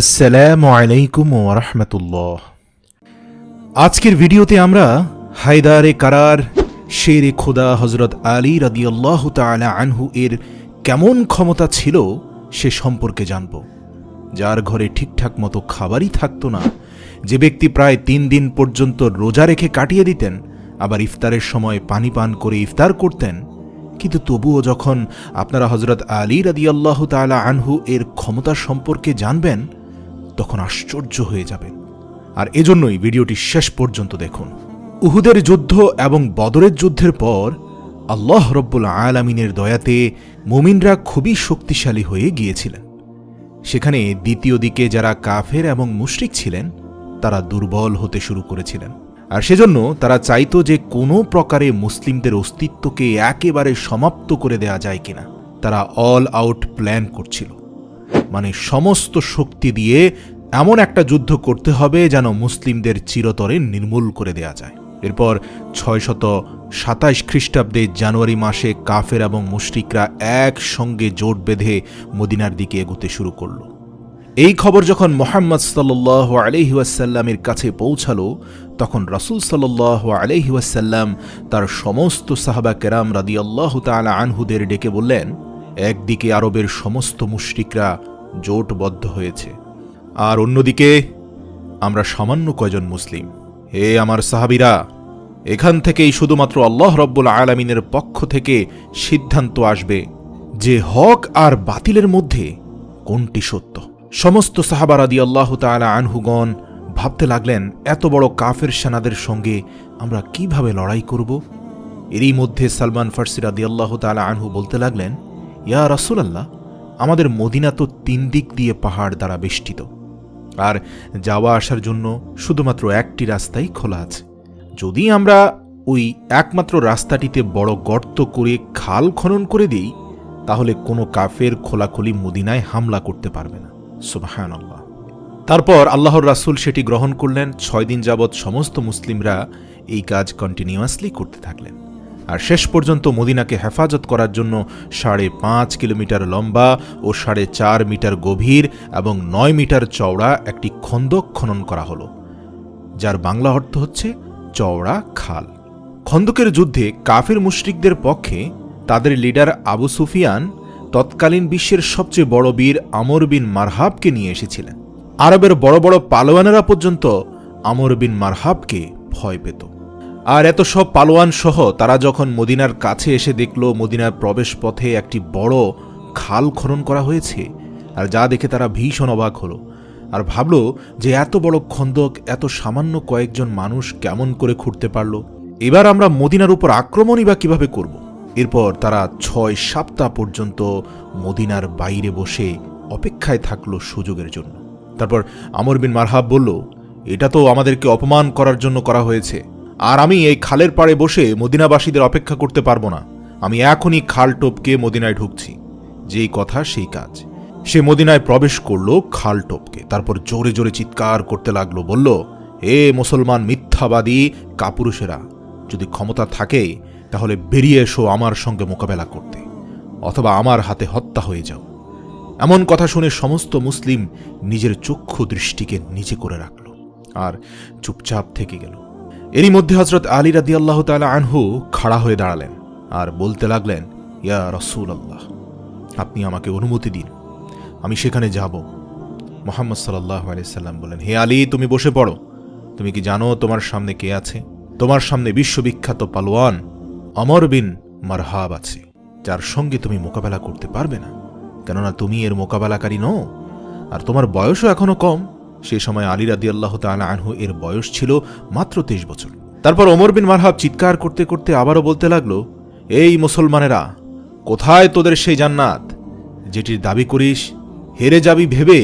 আসসালামু আলাইকুম ওরহমতুল্লাহ আজকের ভিডিওতে আমরা হায়দারে কারার শেরে খোদা হজরত আলী রাদিয়াল্লাহ তাআলা আনহু এর কেমন ক্ষমতা ছিল সে সম্পর্কে জানব। যার ঘরে ঠিকঠাক মতো খাবারই থাকতো না, যে ব্যক্তি প্রায় তিন দিন পর্যন্ত রোজা রেখে কাটিয়ে দিতেন, আবার ইফতারের সময় পানি পান করে ইফতার করতেন, কিন্তু তবুও যখন আপনারা হজরত আলী রাদিয়াল্লাহ তাআলা আনহু এর ক্ষমতা সম্পর্কে জানবেন তখন আশ্চর্য হয়ে যাবেন। আর এজন্যই ভিডিওটি শেষ পর্যন্ত দেখুন। উহুদের যুদ্ধ এবং বদরের যুদ্ধের পর আল্লাহ রব্বুল আলামিনের দয়াতে মুমিনরা খুবই শক্তিশালী হয়ে গিয়েছিলেন। সেখানে দ্বিতীয় দিকে যারা কাফের এবং মুশরিক ছিলেন, তারা দুর্বল হতে শুরু করেছিলেন। আর সেজন্য তারা চাইতো যে কোনো প্রকারে মুসলিমদের অস্তিত্বকে একেবারে সমাপ্ত করে দেয়া যায় কিনা। তারা অল আউট প্ল্যান করছিল। মানে সমস্ত শক্তি দিয়ে এমন একটা যুদ্ধ করতে হবে যেন মুসলিমদের চিরতরে নির্মূল করে দেয়া যায়। এরপর ছয়শত সাতাশ খ্রিস্টাব্দে জানুয়ারি মাসে কাফের এবং মুশরিকরা একসঙ্গে জোট বেঁধে মদিনার দিকে এগোতে শুরু করল। এই খবর যখন মোহাম্মদ সাল্লাহ আলহিউসাল্লামের কাছে পৌঁছালো, তখন রসুল সাল্লাহ আলহিউসাল্লাম তার সমস্ত সাহাবা কেরাম রাদি আল্লাহ তালা আনহুদের ডেকে বললেন একদিকে আরবের সমস্ত মুশরিকরা জোটবদ্ধ হয়েছে, আর অন্যদিকে আমরা সামান্য কয়জন মুসলিম। হে আমার সাহাবিরা, এখান থেকেই শুধুমাত্র আল্লাহ রব্বুল আলমিনের পক্ষ থেকে সিদ্ধান্ত আসবে যে হক আর বাতিলের মধ্যে কোনটি সত্য। সমস্ত সাহাবারাদি আল্লাহ তালা আনহুগণ ভাবতে লাগলেন, এত বড় কাফের সেনাদের সঙ্গে আমরা কীভাবে লড়াই করব? এরই মধ্যে সালমান ফার্সিরাদি আল্লাহ তালা আনহু বলতে লাগলেন ইয়া রাসুলাল্লাহ, আমাদের মদিনা তো তিন দিক দিয়ে পাহাড় দ্বারা বেষ্টিত। আর যাওয়া আসার জন্য শুধুমাত্র একটি রাস্তাই খোলা আছে। যদি আমরা ওই একমাত্র রাস্তাটিতে বড় গর্ত করে খাল খনন করে দিই, তাহলে কোনো কাফের খোলাখুলি মদিনায় হামলা করতে পারবে না। আল্লাহ তারপর আল্লাহর রাসুল সেটি গ্রহণ করলেন। ছয় দিন যাবৎ সমস্ত মুসলিমরা এই কাজ কন্টিনিউয়াসলি করতে থাকলেন। আর শেষ পর্যন্ত মদিনাকে হেফাজত করার জন্য সাড়ে পাঁচ কিলোমিটার লম্বা ও সাড়ে চার মিটার গভীর এবং নয় মিটার চওড়া একটি খন্দক খনন করা হলো, যার বাংলা অর্থ হচ্ছে চওড়া খাল। খন্দকের যুদ্ধে কাফের মুশরিকদের পক্ষে তাদের লিডার আবু সুফিয়ান তৎকালীন বিশ্বের সবচেয়ে বড় বীর আমর বিন মারহাবকে নিয়ে এসেছিলেন। আরবের বড় বড় পালোয়ানেরা পর্যন্ত আমর বিন মারহাবকে ভয় পেত। আর এত সব পালোয়ান সহ তারা যখন মদিনার কাছে এসে দেখল মদিনার প্রবেশ পথে একটি বড় খাল খনন করা হয়েছে, আর যা দেখে তারা ভীষণ অবাক হলো, আর ভাবল যে এত বড় খন্দক, এত সামান্য কয়েকজন মানুষ কেমন করে খুঁড়তে পারল। এবার আমরা মদিনার উপর আক্রমণই বা কীভাবে করব? এরপর তারা ছয় সপ্তাহ পর্যন্ত মদিনার বাইরে বসে অপেক্ষায় থাকল সুযোগের জন্য। তারপর আমর বিন মারহাব বলল, এটা তো আমাদেরকে অপমান করার জন্য করা হয়েছে। আর আমি এই খালের পাড়ে বসে মদিনাবাসীদের অপেক্ষা করতে পারব না। আমি এখনই খাল টপকে মদিনায় ঢুকছি। যেই কথা, সেই কাজ। সে মদিনায় প্রবেশ করল খাল টপকে। তারপর জোরে জোরে চিৎকার করতে লাগল, বলল, এ মুসলমান মিথ্যাবাদী কাপুরুষেরা, যদি ক্ষমতা থাকে, তাহলে বেরিয়ে এসো আমার সঙ্গে মোকাবেলা করতে, অথবা আমার হাতে হত্যা হয়ে যাও। এমন কথা শুনে সমস্ত মুসলিম নিজের চক্ষু দৃষ্টিকে নিচে করে রাখল আর চুপচাপ থেকে গেল। এরই মধ্যে হজরত আলী রাদি আল্লাহ তালা আনহু খাড়া হয়ে দাঁড়ালেন আর বলতে লাগলেন, ইয়া রসুল আল্লাহ আপনি আমাকে অনুমতি দিন। আমি সেখানে যাব। মোহাম্মদ সাল্লাহ আলিয়াল্লাম বলেন হে আলী, তুমি বসে পড়ো। তুমি কি জানো তোমার সামনে কে আছে? তোমার সামনে বিশ্ববিখ্যাত পালোয়ান অমর বিন মারহাব আছে, যার সঙ্গে তুমি মোকাবেলা করতে পারবে না। কেননা তুমি এর মোকাবেলাকারী নও, আর তোমার বয়সও এখনও কম। সে সময় আলী রাদি আল্লাহ তালা আনহু এর বয়স ছিল মাত্র তেইশ বছর। তারপর ওমর বিন মারহাব চিৎকার করতে করতে আবারও বলতে লাগল, এই মুসলমানেরা, কোথায় তোদের সেই জান্নাত? যেটির দাবি করিস, হেরে যাবি ভেবে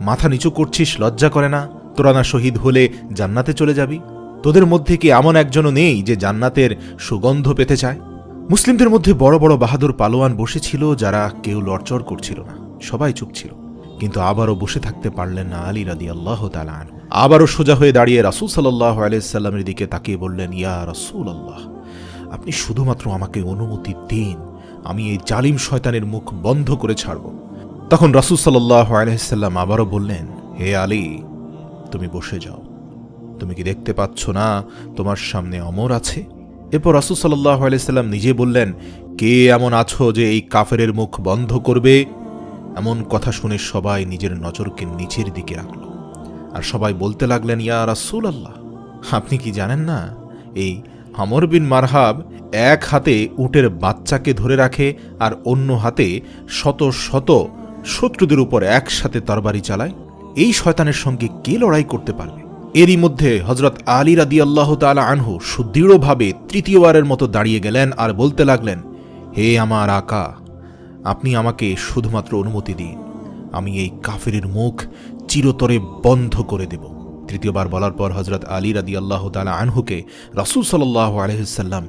মাথা নিচু করছিস, লজ্জা করে না? তোরা না শহীদ হলে জান্নাতে চলে যাবি? তোদের মধ্যে কি এমন একজনও নেই যে জান্নাতের সুগন্ধ পেতে চায়? মুসলিমদের মধ্যে বড় বড় বাহাদুর পালোয়ান বসেছিল যারা কেউ লড়চড় করছিল না, সবাই চুপ ছিল। কিন্তু আবারও বসে থাকতে পারলেন না আলী রাদি আল্লাহ তালান আবারও সোজা হয়ে দাঁড়িয়ে রাসুল সাল্লাহ আলাইসাল্লামের দিকে তাকিয়ে বললেন, ইয়া রাসুল আল্লাহ আপনি শুধুমাত্র আমাকে অনুমতি দিন, আমি এই জালিম শয়তানের মুখ বন্ধ করে ছাড়ব। তখন রাসুল সাল্লাহ আলাইসাল্লাম আবারও বললেন, হে আলী, তুমি বসে যাও। তুমি কি দেখতে পাচ্ছ না তোমার সামনে অমর আছে? এরপর রাসুল সাল্লাহ আলাইসাল্লাম নিজে বললেন, কে এমন আছো যে এই কাফেরের মুখ বন্ধ করবে? এমন কথা শুনে সবাই নিজের নজরকে নিচের দিকে রাখল। আর সবাই বলতে লাগলেন, ইয়া রাসুল আল্লাহ আপনি কি জানেন না? এই আমর বিন মারহাব এক হাতে উটের বাচ্চাকে ধরে রাখে আর অন্য হাতে শত শত শত্রুদের উপর একসাথে তরবারি চালায়। এই শয়তানের সঙ্গে কে লড়াই করতে পারবে? এরই মধ্যে হজরত আলী রাদি আল্লাহ তালা আনহু সুদৃঢ়ভাবে তৃতীয়বারের মতো দাঁড়িয়ে গেলেন আর বলতে লাগলেন, হে আমার আকা আপনি আমাকে শুধুমাত্র অনুমতি দিন। আমি এই কাফেরের মুখ চিরতরে বন্ধ করে দেব। তৃতীয়বার বলার পর হজরত আলী রাদি আল্লাহ তালা আনহুকে রাসুল সাল্লাহ আলহিসাল্লাম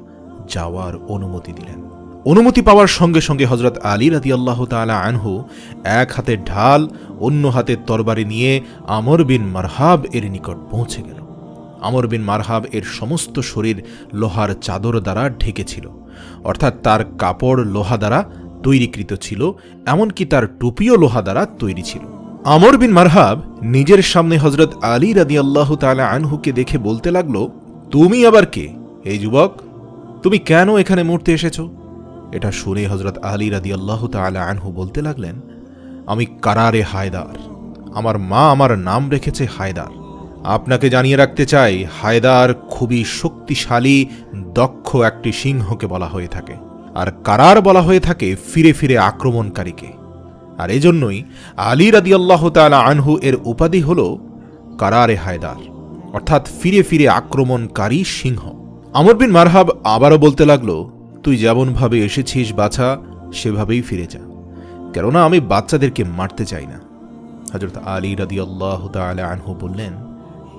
যাওয়ার অনুমতি দিলেন। অনুমতি পাওয়ার সঙ্গে সঙ্গে হজরত আলী রাদি আল্লাহ তালা আনহু এক হাতে ঢাল, অন্য হাতে তরবারি নিয়ে আমর বিন মারহাব এর নিকট পৌঁছে গেল। আমর বিন মারহাব এর সমস্ত শরীর লোহার চাদর দ্বারা ঢেকেছিল অর্থাৎ তার কাপড় লোহা দ্বারা তৈরিকৃত ছিল, এমনকি তার টুপিও লোহা দ্বারা তৈরি ছিল। আমর বিন মারহাব নিজের সামনে হজরত আলী রাদি আল্লাহ তালা আনহুকে দেখে বলতে লাগল, তুমি আবার কে? এই যুবক, তুমি কেন এখানে মরতে এসেছ? এটা শুনে হজরত আলী রাদি আল্লাহ তালা আনহু বলতে লাগলেন, আমি কারারে হায়দার। আমার মা আমার নাম রেখেছে হায়দার। আপনাকে জানিয়ে রাখতে চাই, হায়দার খুবই শক্তিশালী, দক্ষ একটি সিংহকে বলা হয়ে থাকে। আর কারার বলা হয়ে থাকে ফিরে ফিরে আক্রমণকারীকে। আর এজন্যই আলী রাদি আল্লাহ তালা আনহু এর উপাধি হল কারারে হায়দার, অর্থাৎ ফিরে ফিরে আক্রমণকারী সিংহ। আমর বিন মারহাব আবারও বলতে লাগল, তুই যেমনভাবে এসেছিস বাছা, সেভাবেই ফিরে যা। কেননা আমি বাচ্চাদেরকে মারতে চাই না। হজরত আলী রাদি আল্লাহ আনহু বললেন,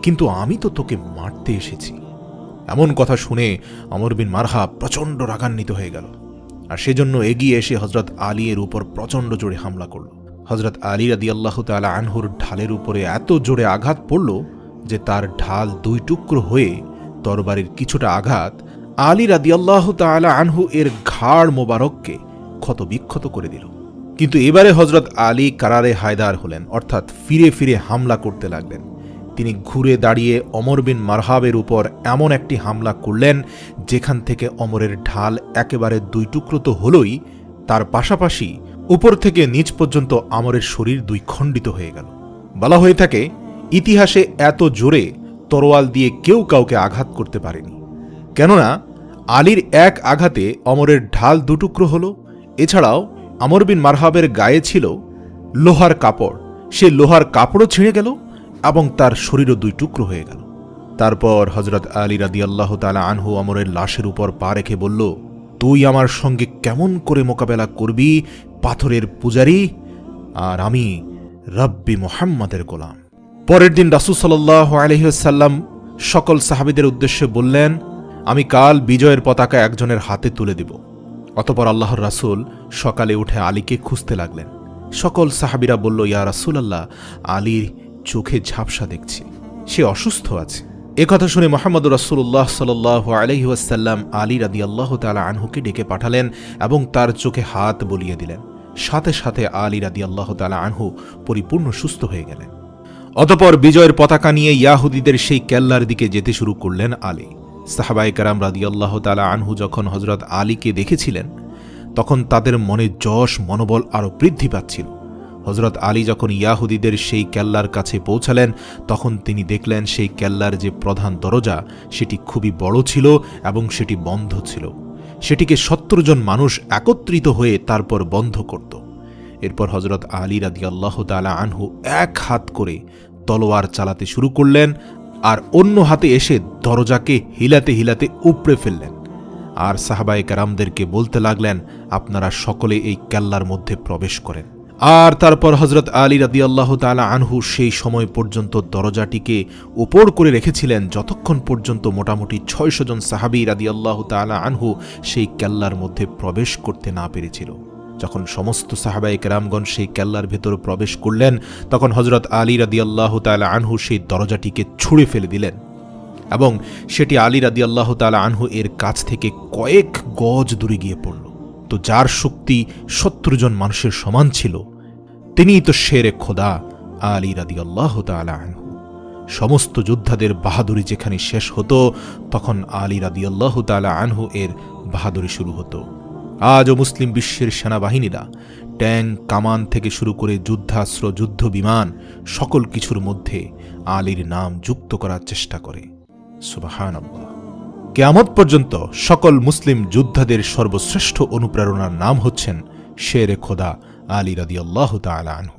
কিন্তু আমি তো তোকে মারতে এসেছি। এমন কথা শুনে অমর বিন মারহা প্রচণ্ড রাগান্বিত হয়ে গেল। আর সেজন্য এগিয়ে এসে হজরত আলী এর উপর প্রচণ্ড জোরে হামলা করল। হজরত আলী রাদি আল্লাহ তালা আনহুর ঢালের উপরে এত জোরে আঘাত পড়ল যে তার ঢাল দুই টুকরো হয়ে তরবারির কিছুটা আঘাত আলী রাদি আল্লাহ তালা আনহু এর ঘাড় মোবারককে ক্ষত বিক্ষত করে দিল। কিন্তু এবারে হজরত আলী কারারে হায়দার হলেন, অর্থাৎ ফিরে ফিরে হামলা করতে লাগলেন। তিনি ঘুরে দাঁড়িয়ে অমর বিন মারহাবের উপর এমন একটি হামলা করলেন, যেখান থেকে অমরের ঢাল একেবারে দুই টুকরো তো হলই, তার পাশাপাশি উপর থেকে নিচ পর্যন্ত আমরের শরীর দুই খণ্ডিত হয়ে গেল। বলা হয়ে থাকে, ইতিহাসে এত জোরে তরোয়াল দিয়ে কেউ কাউকে আঘাত করতে পারেনি। কেননা, আলীর এক আঘাতে অমরের ঢাল দুটুকরো হল। এছাড়াও আমর বিন মারহাবের গায়ে ছিল লোহার কাপড়। সে লোহার কাপড়ও ছিঁড়ে গেল এবং তার শরীরও দুই টুকরো হয়ে গেল। তারপর হজরত আলী রাদি আল্লাহ তালা আনহু আমরের লাশের উপর পা রেখে বলল, তুই আমার সঙ্গে কেমন করে মোকাবেলা করবি, পাথরের পূজারি? আর আমি রব্বি মোহাম্মদের গোলাম। পরের দিন রাসুল সাল্লাহ আলহিসাল্লাম সকল সাহাবিদের উদ্দেশ্যে বললেন, আমি কাল বিজয়ের পতাকা একজনের হাতে তুলে দিব। অতপর আল্লাহর রাসুল সকালে উঠে আলীকে খুঁজতে লাগলেন। সকল সাহাবিরা বলল, ইয়া রাসুল আল্লাহ আলীর চোখে ঝাপসা দেখছি। সে অসুস্থ আছে। একথা শুনে মোহাম্মদ রাসুল্লাহ সাল আলহিহাসাল্লাম আলী রাদি আল্লাহ তালা আনহুকে ডেকে পাঠালেন এবং তার চোখে হাত বলিয়ে দিলেন। সাথে সাথে আলী রাদি আল্লাহ তালা আনহু পরিপূর্ণ সুস্থ হয়ে গেলেন। অতপর বিজয়ের পতাকা নিয়ে ইয়াহুদীদের সেই কেল্লার দিকে যেতে শুরু করলেন আলী। সাহাবাই কারাম রাদি আল্লাহ তালা আনহু যখন হজরত আলীকে দেখেছিলেন, তখন তাদের মনে যশ মনোবল আরও বৃদ্ধি পাচ্ছিল। হজরত আলী যখন ইয়াহুদিদের সেই কেল্লার কাছে পৌঁছালেন, তখন তিনি দেখলেন সেই কেল্লার যে প্রধান দরজা, সেটি খুবই বড় ছিল এবং সেটি বন্ধ ছিল। সেটিকে সত্তর জন মানুষ একত্রিত হয়ে তারপর বন্ধ করত। এরপর হজরত আলী রাদি আল্লাহ তালা আনহু এক হাত করে তলোয়ার চালাতে শুরু করলেন আর অন্য হাতে এসে দরজাকে হিলাতে হিলাতে উপড়ে ফেললেন। আর সাহাবাই কারামদেরকে বলতে লাগলেন, আপনারা সকলে এই কেল্লার মধ্যে প্রবেশ করেন। আর তারপর হজরত আলী রাদি আল্লাহ তালা আনহু সেই সময় পর্যন্ত দরজাটিকে ওপর করে রেখেছিলেন, যতক্ষণ পর্যন্ত মোটামুটি ছয়শো জন সাহাবি রাদি আল্লাহ তালা আনহু সেই কেল্লার মধ্যে প্রবেশ করতে না পেরেছিল। যখন সমস্ত সাহাবাই কেরামগণ সেই কেল্লার ভেতর প্রবেশ করলেন, তখন হজরত আলী রাদি আল্লাহ তালা আনহু সেই দরজাটিকে ছুঁড়ে ফেলে দিলেন এবং সেটি আলী রাদি আল্লাহ তালা আনহু এর কাছ থেকে কয়েক গজ দূরে গিয়ে পড়ল। তো যার শক্তি সত্তর জন মানুষের সমান ছিল, তিনিই তো শেরে খোদা আলী রাদি আল্লাহ আনহু। সমস্ত যোদ্ধাদের বাহাদুরি যেখানে শেষ হতো, তখন আলী রাদি আল্লাহ তালা আনহু এর বাহাদুরি শুরু হতো। আজও মুসলিম বিশ্বের সেনাবাহিনীরা ট্যাঙ্ক কামান থেকে শুরু করে যুদ্ধাস্ত্র, যুদ্ধ বিমান, সকল কিছুর মধ্যে আলীর নাম যুক্ত করার চেষ্টা করে। সুবাহান কেয়ামত পর্যন্ত সকল মুসলিম যোদ্ধাদের সর্বশ্রেষ্ঠ অনুপ্রেরণার নাম হচ্ছেন শেরে খোদা আলী রাদি আল্লাহ আনহু।